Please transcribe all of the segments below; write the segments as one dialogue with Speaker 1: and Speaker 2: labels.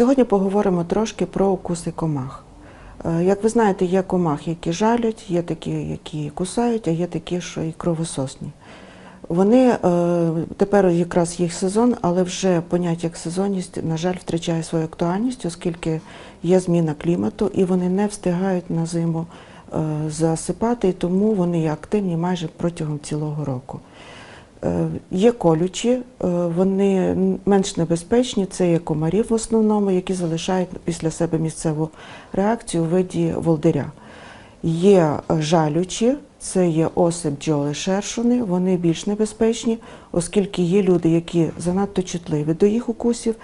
Speaker 1: Сьогодні поговоримо трошки про укуси комах. Е, Як ви знаєте, є комахи, які жалять, є такі, які кусають, а є такі, що і кровососні. Вони е, тепер якраз їх сезон, але вже поняття як сезонність, на жаль, втрачає свою актуальність, оскільки є зміна клімату і вони не встигають на зиму е, засипати, і тому вони є активні майже протягом цілого року. Е, Є колючі, е, вони менш небезпечні, це є комарів в основному, які залишають після себе місцеву реакцію у виді волдиря. Є е, жалючі, це є оси, бджоли, шершуни, вони більш небезпечні, оскільки є люди, які занадто чутливі до їх укусів,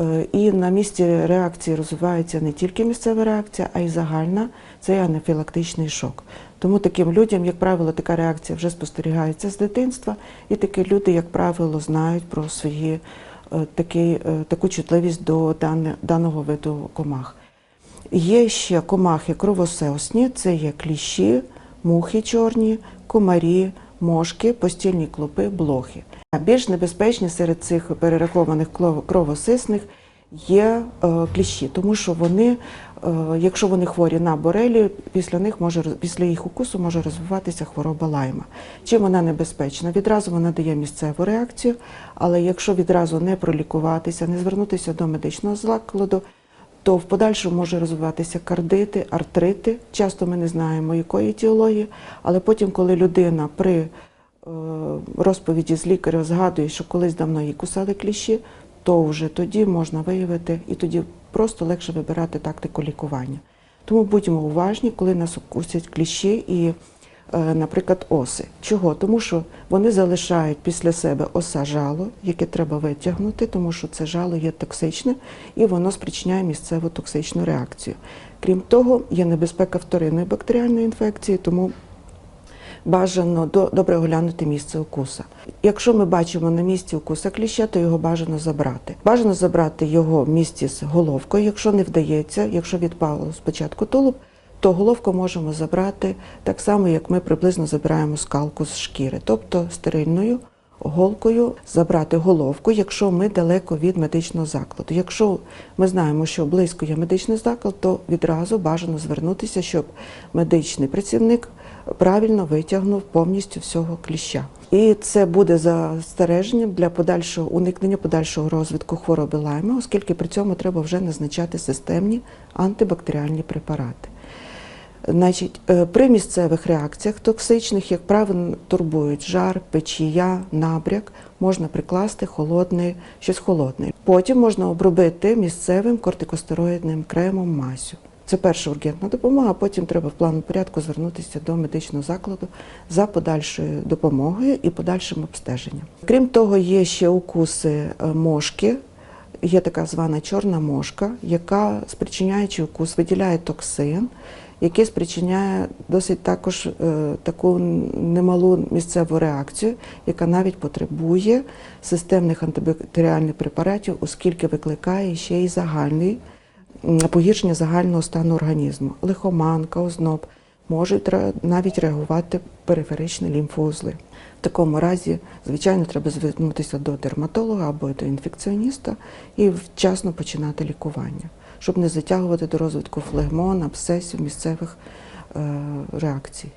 Speaker 1: е, і на місці реакції розвивається не тільки місцева реакція, а й загальна, це анафілактичний шок. Тому таким людям, як правило, така реакція вже спостерігається з дитинства, і такі люди, як правило, знають про свої е, такий, е, таку чутливість до даного виду комах. Є ще комахи кровососні, це є кліщі, мухи чорні, комарі, мошки, постільні клопи, блохи. А більш небезпечні серед цих перерахованих кровосисних є е, кліщі, тому що вони, е, якщо вони хворі на борелі, після них може після їх укусу може розвиватися хвороба лайма. Чим вона небезпечна? Відразу вона дає місцеву реакцію, але якщо відразу не пролікуватися, не звернутися до медичного закладу, то в подальшому може розвиватися кардити, артрити. Часто ми не знаємо, якої етіології, але потім, коли людина при е, розповіді з лікаря згадує, що колись давно її кусали кліщі, то вже тоді можна виявити і тоді просто легше вибирати тактику лікування. Тому будьмо уважні, коли нас укусять кліщі і, наприклад, оси. Чого? Тому що вони залишають після себе оса жало, яке треба витягнути, тому що це жало є токсичне і воно спричиняє місцеву токсичну реакцію. Крім того, є небезпека вторинної бактеріальної інфекції, тому бажано до- добре оглянути місце укуса. Якщо ми бачимо на місці укуса кліща, то його бажано забрати. Бажано забрати його в місці з головкою. Якщо не вдається, якщо відпало спочатку тулуб, то головку можемо забрати так само, як ми приблизно забираємо скалку з шкіри, тобто стерильною голкою забрати головку, якщо ми далеко від медичного закладу. Якщо ми знаємо, що близько є медичний заклад, то відразу бажано звернутися, щоб медичний працівник правильно витягнув повністю всього кліща. І це буде застереженням для подальшого уникнення подальшого розвитку хвороби лайма, оскільки при цьому треба вже назначати системні антибактеріальні препарати. Значить, е, при місцевих реакціях токсичних, як правило, турбують жар, печія, набряк, можна прикласти холодний, щось холодне. Потім можна обробити місцевим кортикостероїдним кремом масю. Це перша ургентна допомога, а потім треба в плану порядку звернутися до медичного закладу за подальшою допомогою і подальшим обстеженням. Крім того, є ще укуси е, мошки, є така звана чорна мошка, яка, спричиняючи укус, виділяє токсин, який спричиняє досить також е, таку немалу місцеву реакцію, яка навіть потребує системних антибактеріальних препаратів, оскільки викликає ще й загальний погіршення загального стану організму. Лихоманка, озноб можуть навіть реагувати периферичні лімфоузли. В такому разі, звичайно, треба звернутися до дерматолога або до інфекціоніста і вчасно починати лікування, щоб не затягувати до розвитку флегмон, абсцесів, місцевих е, реакцій.